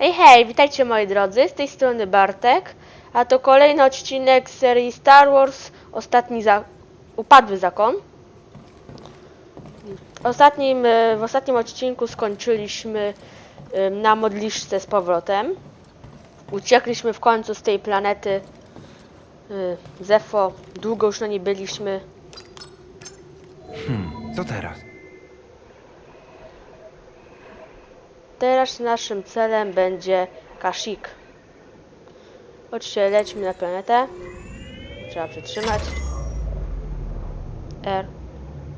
Hej, hej, witajcie moi drodzy, z tej strony Bartek, a to kolejny odcinek z serii Star Wars Ostatni za... Upadły Zakon. Ostatnim, e, w ostatnim odcinku skończyliśmy na modliszce z powrotem. Uciekliśmy w końcu z tej planety e, Zefo. Długo już na niej byliśmy. Co teraz? Teraz naszym celem będzie Kashyyyk. Chodźcie, lećmy na planetę. Trzeba przytrzymać. R.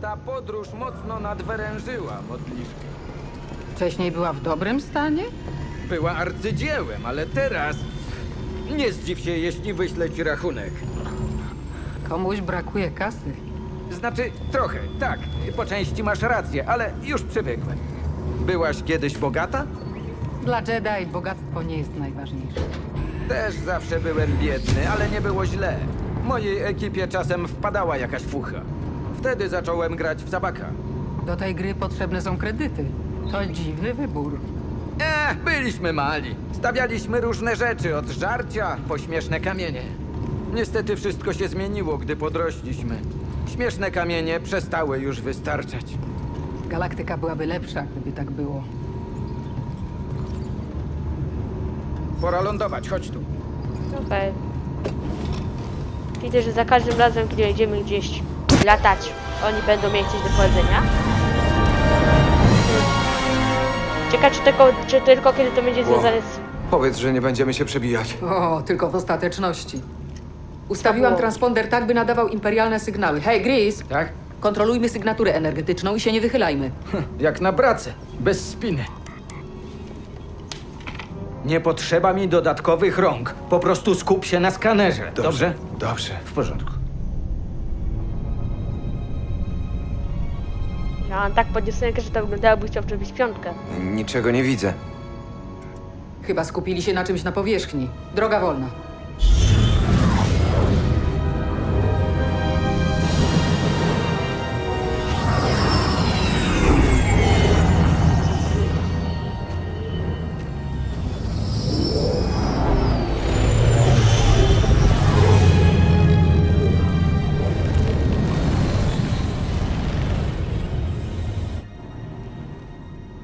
Ta podróż mocno nadwyrężyła modliszkę. Wcześniej była w dobrym stanie? Była arcydziełem, ale teraz... Nie zdziw się, jeśli wyślę ci rachunek. Komuś brakuje kasy. Znaczy, trochę, tak. Po części masz rację, ale już przywykłem. Byłaś kiedyś bogata? Dla Jedi bogactwo nie jest najważniejsze. Też zawsze byłem biedny, ale nie było źle. Mojej ekipie czasem wpadała jakaś fucha. Wtedy zacząłem grać w zabaka. Do tej gry potrzebne są kredyty. To dziwny wybór. Eh, byliśmy mali. Stawialiśmy różne rzeczy, od żarcia po śmieszne kamienie. Niestety wszystko się zmieniło, gdy podrośliśmy. Śmieszne kamienie przestały już wystarczać. Galaktyka byłaby lepsza, gdyby tak było. Pora lądować, chodź tu. Okej. Widzę, że za każdym razem, kiedy jedziemy gdzieś latać, oni będą mieli coś do powiedzenia. Ciekawe, czy tylko, czy tylko kiedy to będzie związane z... Powiedz, że nie będziemy się przebijać. O, tylko w ostateczności. Ustawiłam transponder tak, by nadawał imperialne sygnały. Hej, Gris! Tak? Kontrolujmy sygnaturę energetyczną i się nie wychylajmy. Jak na pracę, bez spiny. Nie potrzeba mi dodatkowych rąk. Po prostu skup się na skanerze. Dobrze? Dobrze. W porządku. Ja mam tak podniosę rękę, że to wyglądałoby chciał przebić piątkę. Niczego nie widzę. Chyba skupili się na czymś na powierzchni. Droga wolna.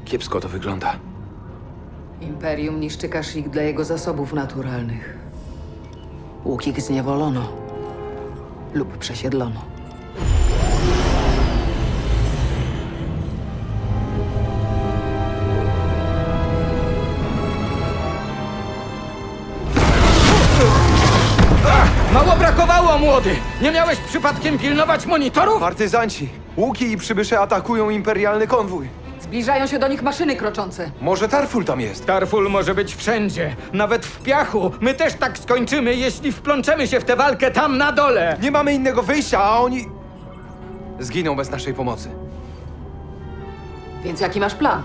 Kiepsko to wygląda. Imperium niszczy Kashyyyk dla jego zasobów naturalnych. Łukik zniewolono lub przesiedlono. Mało brakowało, młody! Nie miałeś przypadkiem pilnować monitorów? Partyzanci! Łuki i przybysze atakują imperialny konwój. Zbliżają się do nich maszyny kroczące. Może Tarful tam jest? Tarful może być wszędzie, nawet w piachu. My też tak skończymy, jeśli wplączemy się w tę walkę tam na dole. Nie mamy innego wyjścia, a oni... Zginą bez naszej pomocy. Więc jaki masz plan?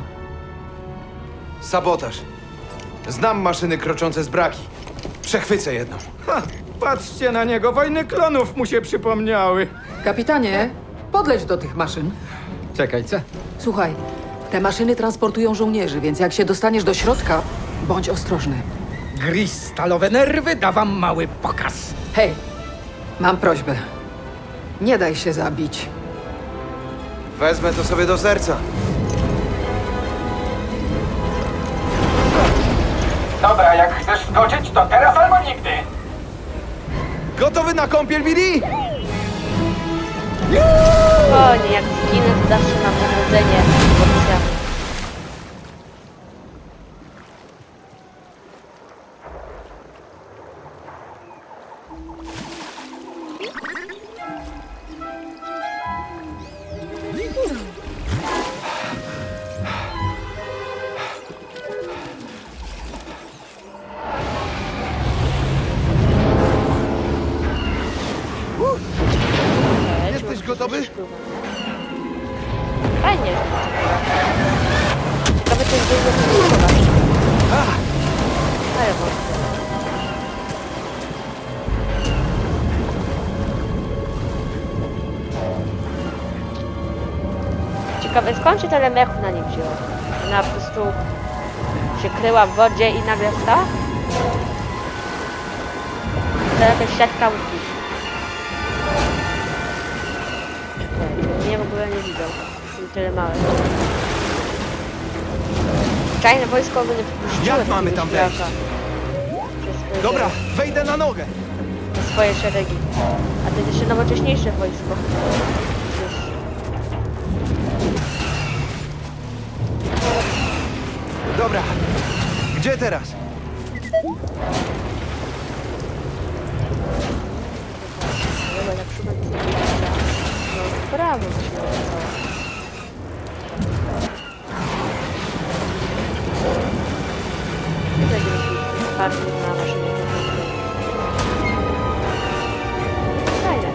Sabotaż. Znam maszyny kroczące z braki. Przechwycę jedną. Ha, patrzcie na niego, wojny klonów mu się przypomniały. Kapitanie, podleć do tych maszyn. Czekaj, co? Słuchaj, te maszyny transportują żołnierzy, więc jak się dostaniesz do środka, bądź ostrożny. Gris, stalowe nerwy, da wam mały pokaz. Hej, mam prośbę. Nie daj się zabić. Wezmę to sobie do serca. Dobra, jak chcesz skoczyć, to teraz albo nigdy. Gotowy na kąpiel, Billy? O nie, jak zginę, to dasz nam nagrodzenie opcja. Okej, skąd się tyle na nim wzięło? Na po prostu się kryła w wodzie i nagle wstała? To jakaś siatka łuki. Nie, w ogóle nie widzą. Jestem tyle mały. Czajne wojsko by nie wypuściło Jak mamy tam wejść? Dobra, wejdę na nogę. przez swoje szeregi. A to jest jeszcze nowocześniejsze wojsko. Dobra. Gdzie teraz? No w prawo. Fajne.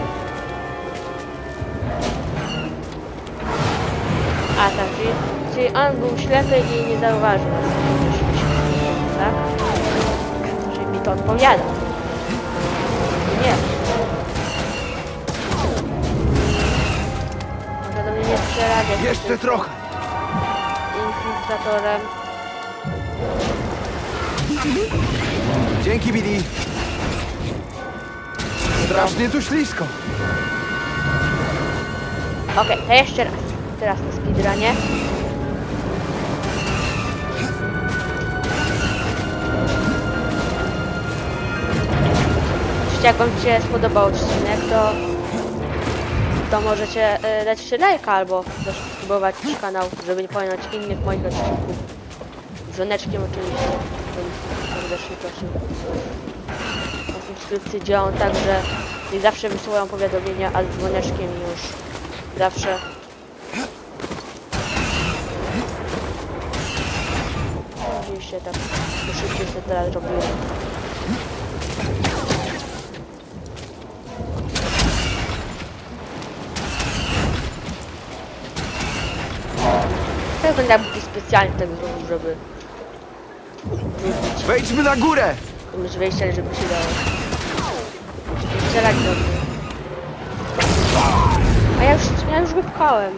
A tak, czyli, on był ślepy i nie zauważył nas, tak? Czyli mi to odpowiada. Nie. Może do mnie nie więc Jeszcze trochę. Infiltratorem. Dzięki, Billy. Strasznie tu ślisko. Okej, to jeszcze raz. Teraz to speedrunie. Jeśli jak wam się spodobał odcinek, to to możecie e, dać się lajka albo subskrybować kanał, żeby nie pominąć innych moich odcinków. Dzwoneczkiem oczywiście. bym Serdecznie prosił o subskrypcję działam tak, że nie zawsze wysyłają powiadomienia, a z dzwoneczkiem już zawsze Oczywiście tak szybciej się teraz robiło. To będę jakiś specjalnie tak zrobił, żeby wrócić. Wejdźmy na górę. Mieć wejście, żeby się dało. Strzelać do mnie. A ja już, ja już wypchałem.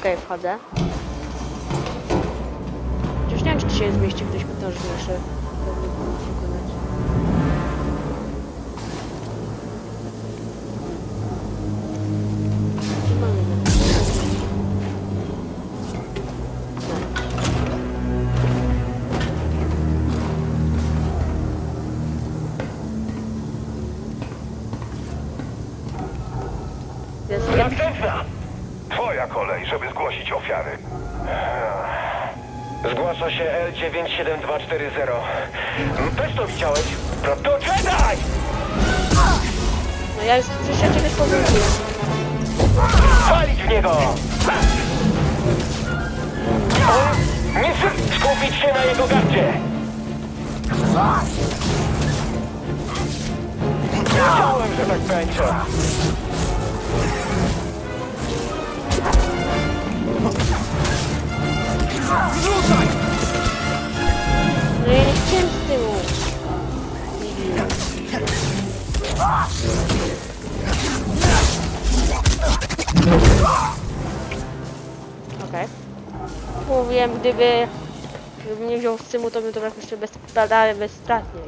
Okej, wchodzę. Chociaż nie wiem, czy się zmieści ktoś potężniejszy. Pewnie ofiary. Zgłasza się L97240. Też to widziałeś? No to Jedi! no ja już przecież ja ciebie powróciłem. W niego! Nie sy- skupić się na jego gardzie! Wiedziałem, że tak będzie. No ja nie chciałem z tyłu. Okej. Mówiłem, gdyby, gdyby nie wziął z tyłu, to bym to jeszcze bez, bezstratnie.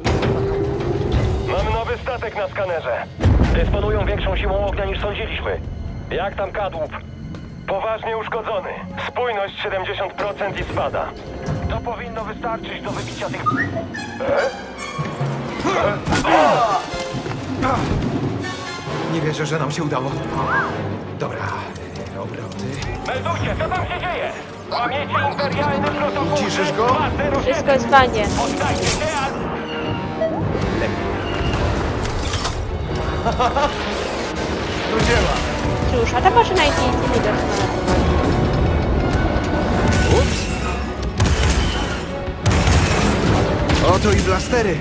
Mamy nowy statek na skanerze. Dysponują większą siłą ognia niż sądziliśmy. Jak tam kadłub? Poważnie uszkodzony. Spójność 70% i spada. To powinno wystarczyć do wybicia tych... Nie wierzę, że nam się udało. Dobra, obroty. Meldujcie, co tam się dzieje? Łamiecie imperialny protokół... Uciszysz go? 207. Wszystko jest fajnie. Oddajcie się, a... Do dzieła. Cóż, a ta maszyna jest nic nie widoczna na tym. Ups. Oto i blastery.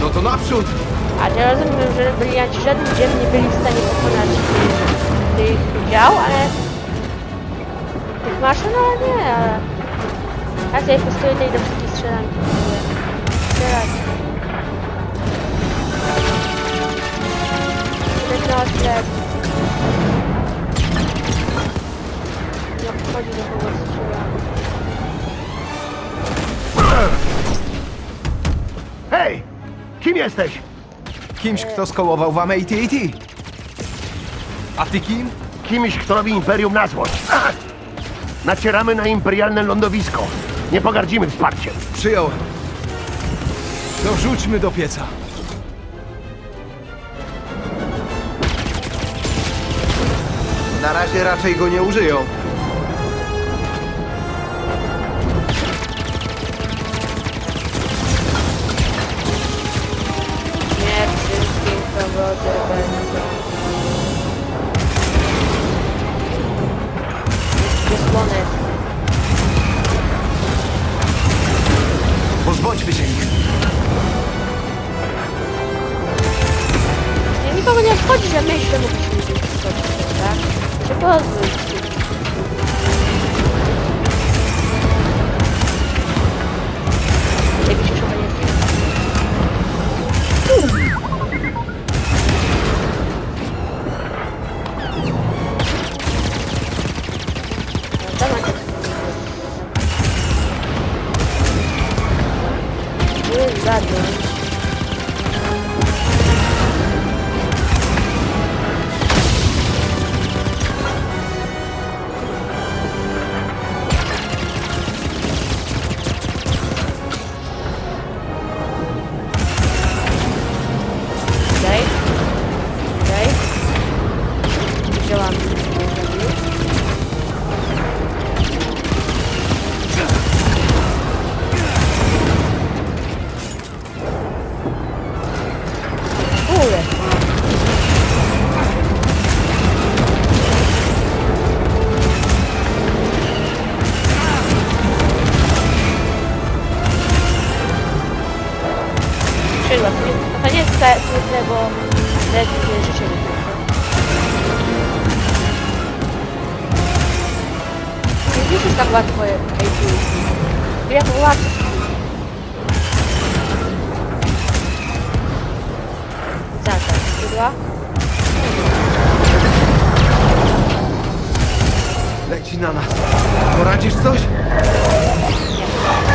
No to naprzód. A ja rozumiem, że brylianci żadnym dzieł nie byli w stanie pokonać tych, tych dział, ale tych maszyn, ale nie, ale ja sobie postoję tej do wszystkich strzelanki. Strzelać. Oślep. nie obchodzi do kogo strzelam. Hej! Kim jesteś? Kimś, kto skołował wam AT&T. A ty kim? Kimś, kto robi Imperium na złość. Ach! Nacieramy na imperialne lądowisko. Nie pogardzimy wsparciem. Przyjąłem. To rzućmy do pieca. Na razie raczej go nie użyją. Nie wszystkim powody będą. Wysłone. Pozbądźmy się ich. Nie, nikogo nie obchodzi, że my jeszcze mogliśmy tak? Się trudne, bo ledwie życie nie kończę. Nie jest tak łatwo jak AT. Ja to łatwo. Zakaz, skrzydła. Leci na nas. Poradzisz coś?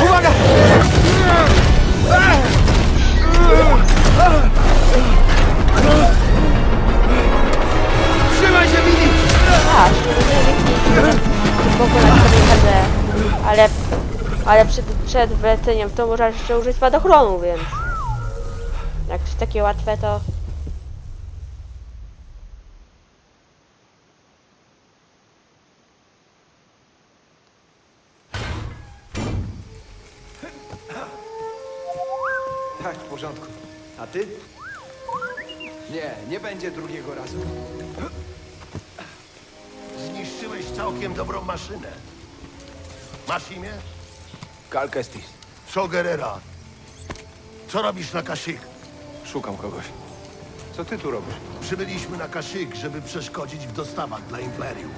Uwaga! Trzymaj się, Billy! A, nie rozumiem, pokonać kamikadze. Ale, ale przed, przed wleceniem to można jeszcze użyć spadochronu, więc... Jak coś takie łatwe, to... Cal Kestis. Sogerera. Co robisz na Kashyyyk? Szukam kogoś. Co ty tu robisz? Przybyliśmy na Kashyyyk, żeby przeszkodzić w dostawach dla Imperium.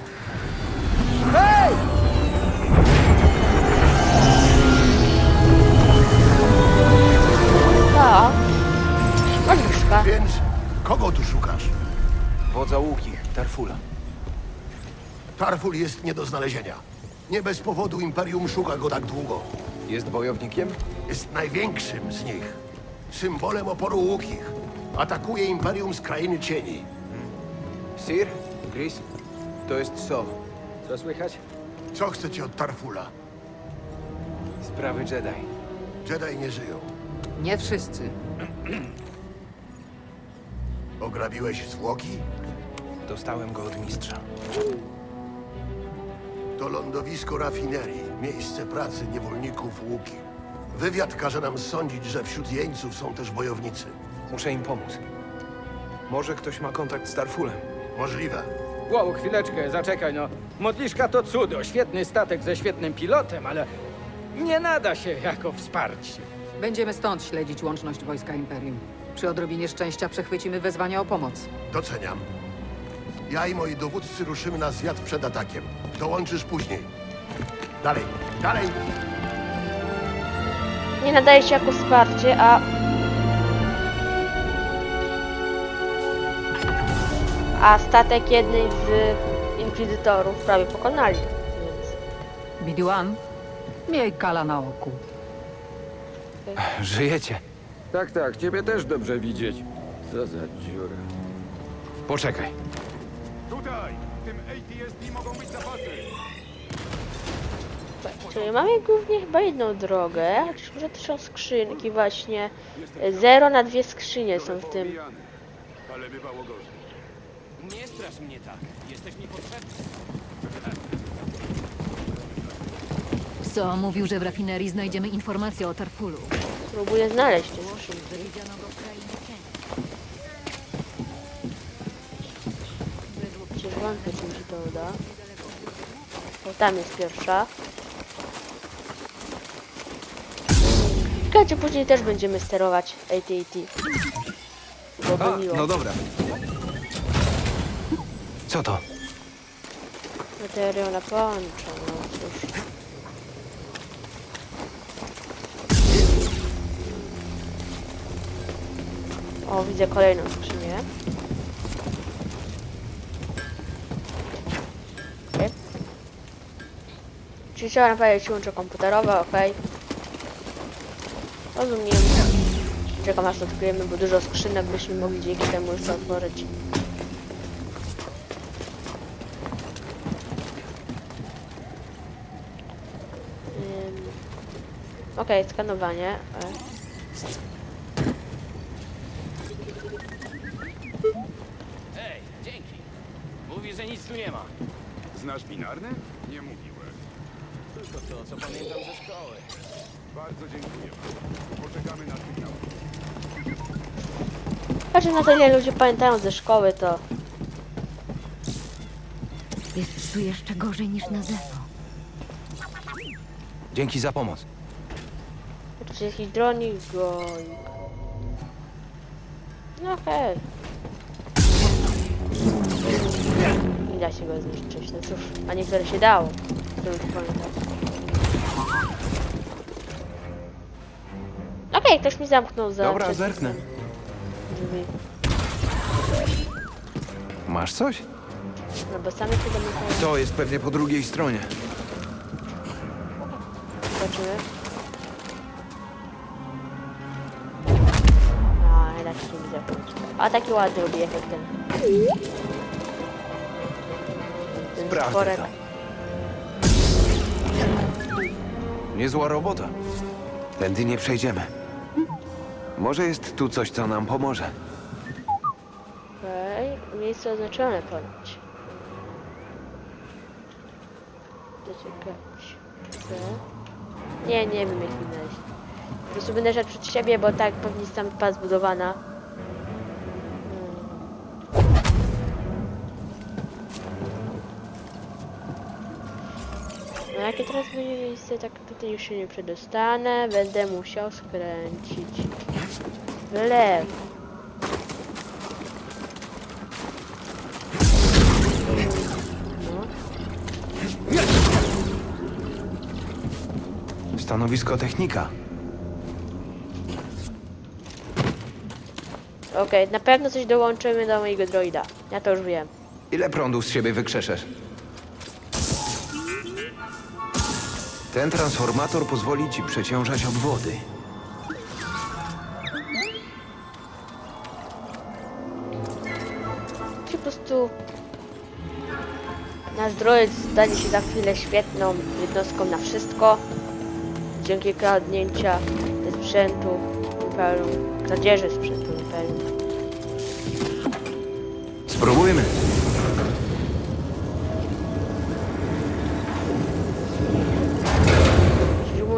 To... Odliszka. Więc kogo tu szukasz? Wodza łuki, Tarfula. Tarful jest nie do znalezienia. Nie bez powodu Imperium szuka go tak długo. Jest bojownikiem? Jest największym z nich. Symbolem oporu łukich. Atakuje Imperium z krainy cieni. Sir? Gris? To jest So. Co słychać? Co chcecie od Tarfula? Sprawy Jedi. Jedi nie żyją. Nie wszyscy. Ograbiłeś zwłoki? Dostałem go od mistrza. To lądowisko rafinerii, miejsce pracy niewolników łuki. Wywiad każe nam sądzić, że wśród jeńców są też bojownicy. Muszę im pomóc. Może ktoś ma kontakt z Tarfulem. Możliwe. Wow, chwileczkę, zaczekaj no. Modliszka to cudo, świetny statek ze świetnym pilotem, ale nie nada się jako wsparcie. Będziemy stąd śledzić łączność wojska Imperium. Przy odrobinie szczęścia przechwycimy wezwania o pomoc. Doceniam. Ja i moi dowódcy ruszymy na zwiat przed atakiem. Dołączysz później. Dalej, dalej! Nie nadaje się jako wsparcie, a... A statek jednej z inkwizytorów prawie pokonali. Więc BD-1, miej kala na oku. Żyjecie. Tak, tak, ciebie też dobrze widzieć. Co za dziura. Poczekaj. Tutaj! W tym ATSD mogą być zapasy! Czyli mamy głównie chyba jedną drogę, chociaż może to są skrzynki właśnie. Zero na dwie skrzynie są w tym. Ale bywało gorzej. Nie strasz mnie tak. Jesteś mi potrzebny. Co mówił, że w rafinerii znajdziemy informacje o Tarfulu. Próbuję znaleźć te skrzynki. Widziano go w krainie cieni. Przecież wątpię, czy mi się to uda. O, tam jest pierwsza. Czekajcie, później też będziemy sterować AT&T. Bo A, by miło. no dobra. Co to? Materiał na poncza, no cóż. O, widzę kolejną skrzynię. Okay. Czyli trzeba naprawić łącze komputerowe, ok. Rozumiem. Czekam aż odkryjemy, bo dużo skrzynek byśmy mogli dzięki temu jeszcze otworzyć. Okej, skanowanie. E, Ej, dzięki. Mówi, że nic tu nie ma. Znasz binarny? Nie mówiłem. Tylko to, co pamiętam ze szkoły. Bardzo dziękuję. Poczekamy na sygnał. Patrzę na to, ile ludzie pamiętają ze szkoły, to Jest tu jeszcze gorzej niż na Zefo. Dzięki za pomoc. czy jakiś dronik go... No okej. Nie da się go zniszczyć, no cóż, a niektóre się dało. To już pamiętam. Okej, ktoś mi zamknął za... Dobra, przed zerknę. Drzwi. Masz coś? No bo same się domykają. To jest pewnie po drugiej stronie. Zobaczymy. A, jednak się nie zakończy. A taki ładny robi efekt ten. Ten Sprawdzę stworek. to. Niezła robota. Tędy nie przejdziemy. Może jest tu coś, co nam pomoże. Okej, miejsce oznaczone ponoć. Okej. Nie, nie wiem jak znaleźć. Po prostu będę szedł przed siebie, bo tak pewnie jest tam pas zbudowana. Jakie teraz będzie miejsce, tak tutaj już się nie przedostanę. Będę musiał skręcić w lewo. No. Stanowisko technika. Okej, na pewno coś dołączymy do mojego droida. Ja to już wiem. Ile prądu z siebie wykrzeszesz? Ten transformator pozwoli ci przeciążać obwody. Po prostu nasz droid stanie się za chwilę świetną jednostką na wszystko. Dzięki kradnięcia sprzętu Imperium, kradzieży sprzętu Imperium. Spróbujmy.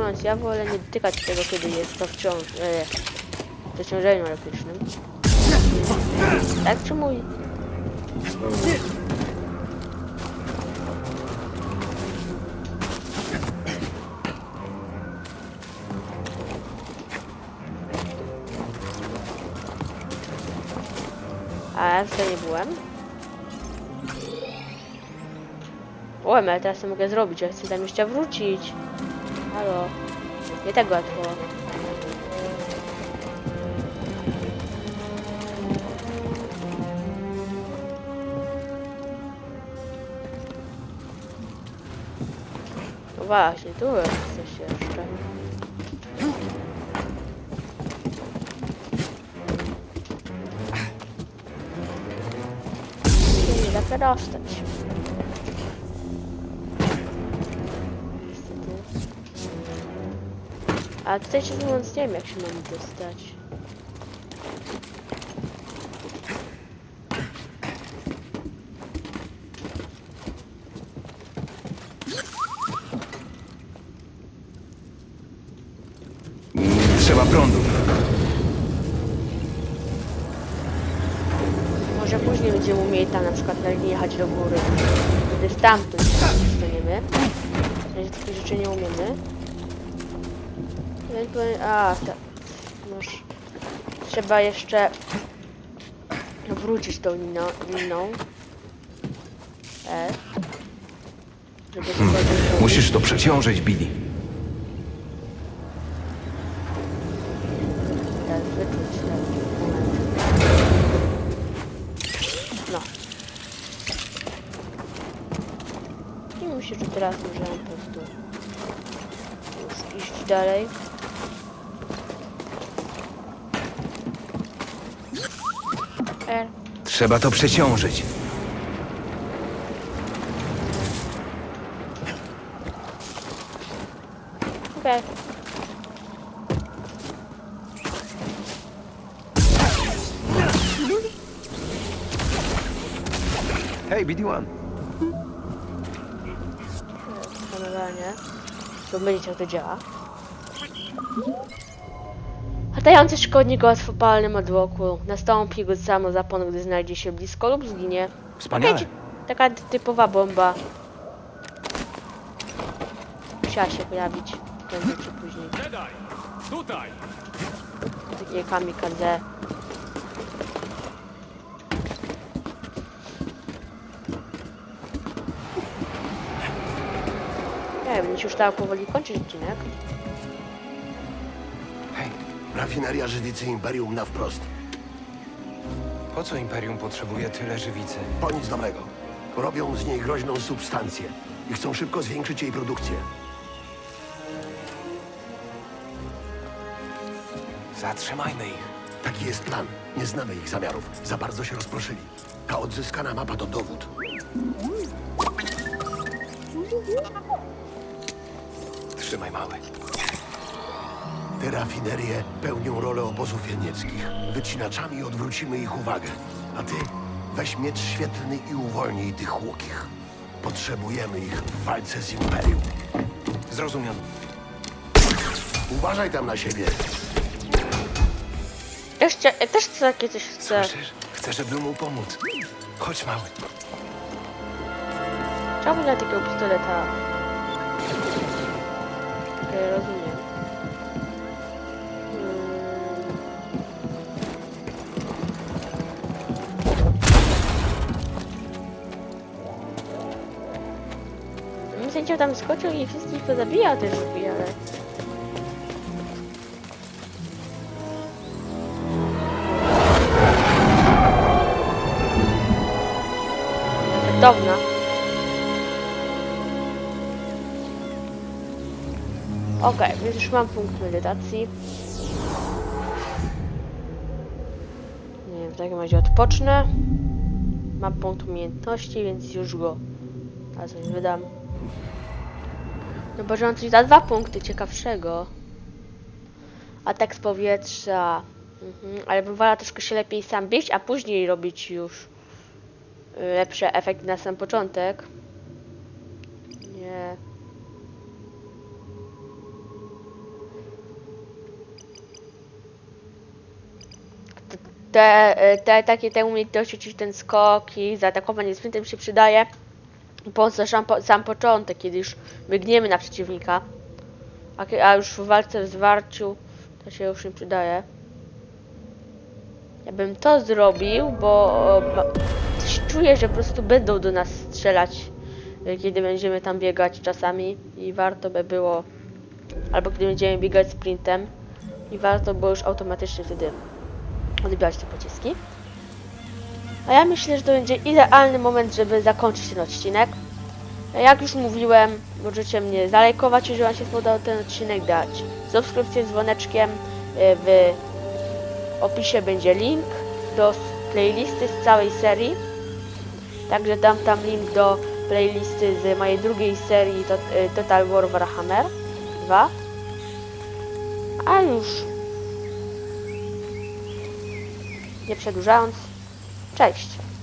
Mówiąc, ja wolę nie dotykać tego, kiedy jest to wciąż e, w przeciążeniu elektrycznym. Tak czy mój? A ja tutaj nie byłem. O, ale teraz to mogę zrobić, ja chcę tam jeszcze wrócić. Halo. Nie tak łatwo. Właśnie, tu jest coś jeszcze. Nie da się dostać. A tutaj się mówiąc nie wiem jak się mam dostać. Trzeba prądu. Może później będziemy umieli tam na przykład na linii jechać do góry. Wtedy stamtąd staniemy. Na razie takie rzeczy nie umiemy. Powiem- A, tak. Noż. Trzeba jeszcze wrócić tą liną. liną. E. Żeby. Musisz to przeciążyć, Billy. Tak, wyczuć ten moment. No. I myślę, że teraz możemy po prostu już iść dalej. R. Trzeba to przeciążyć. Okej. Hej, BD-1. Skanowanie. Zobaczycie jak to działa. Latający szkodnik o łatwopalnym odwłoku. Nastąpi go samo zapłon, gdy znajdzie się blisko lub zginie. Wspaniale. Okej, Taka typowa bomba. Musiała się pojawić prędzej czy później. Jedi! Tutaj! Takie kamikadze. Nie wiem, będzie już tak powoli kończyć odcinek. Hej, Rafineria żywicy Imperium na wprost. po co Imperium potrzebuje tyle żywicy? Po nic dobrego. Robią z niej groźną substancję i chcą szybko zwiększyć jej produkcję. Zatrzymajmy ich. Taki jest plan. Nie znamy ich zamiarów. Za bardzo się rozproszyli. Ta odzyskana mapa to dowód. Trzymaj, mały. Te rafinerie pełnią rolę obozów jenieckich. Wycinaczami odwrócimy ich uwagę. A ty weź miecz świetlny i uwolnij tych łukich. Potrzebujemy ich w walce z Imperium. Zrozumiano. Uważaj tam na siebie. Jeszcze, ja też chcę takie coś chcę. Słyszysz? Chcę, żeby mu pomóc. Chodź, mały. Czemu na takiego pistoleta? Okej, rozumiem. Sędzia tam skoczył i wszystkich pozabijał też lubi, ale... Efektowna. Okej, więc już mam punkt medytacji. Nie wiem, w takim razie odpocznę. Mam punkt umiejętności, więc już go coś wydam. No bo że on coś da dwa punkty ciekawszego. Atak z powietrza. Mhm, ale wywala troszkę się lepiej sam bić, a później robić już y, lepsze efekty na sam początek. Nie. te, te takie te umiejętności, ten skok i zaatakowanie sprintem się przydaje po sam, po- sam początek, kiedy już biegniemy na przeciwnika. A, a już w walce w zwarciu to się już nie przydaje. Ja bym to zrobił, bo czuję, że po prostu będą do nas strzelać, y, kiedy będziemy tam biegać czasami i warto by było, albo kiedy będziemy biegać sprintem i warto było już automatycznie wtedy odbierać te pociski. A ja myślę, że to będzie idealny moment, żeby zakończyć ten odcinek. Jak już mówiłem, możecie mnie zalajkować, jeżeli Wam się spodobał ten odcinek, dać subskrypcję z dzwoneczkiem. E, W opisie będzie link do playlisty z całej serii. Także dam tam link do playlisty z mojej drugiej serii e, Total War Warhammer 2. A już nie przedłużając, cześć!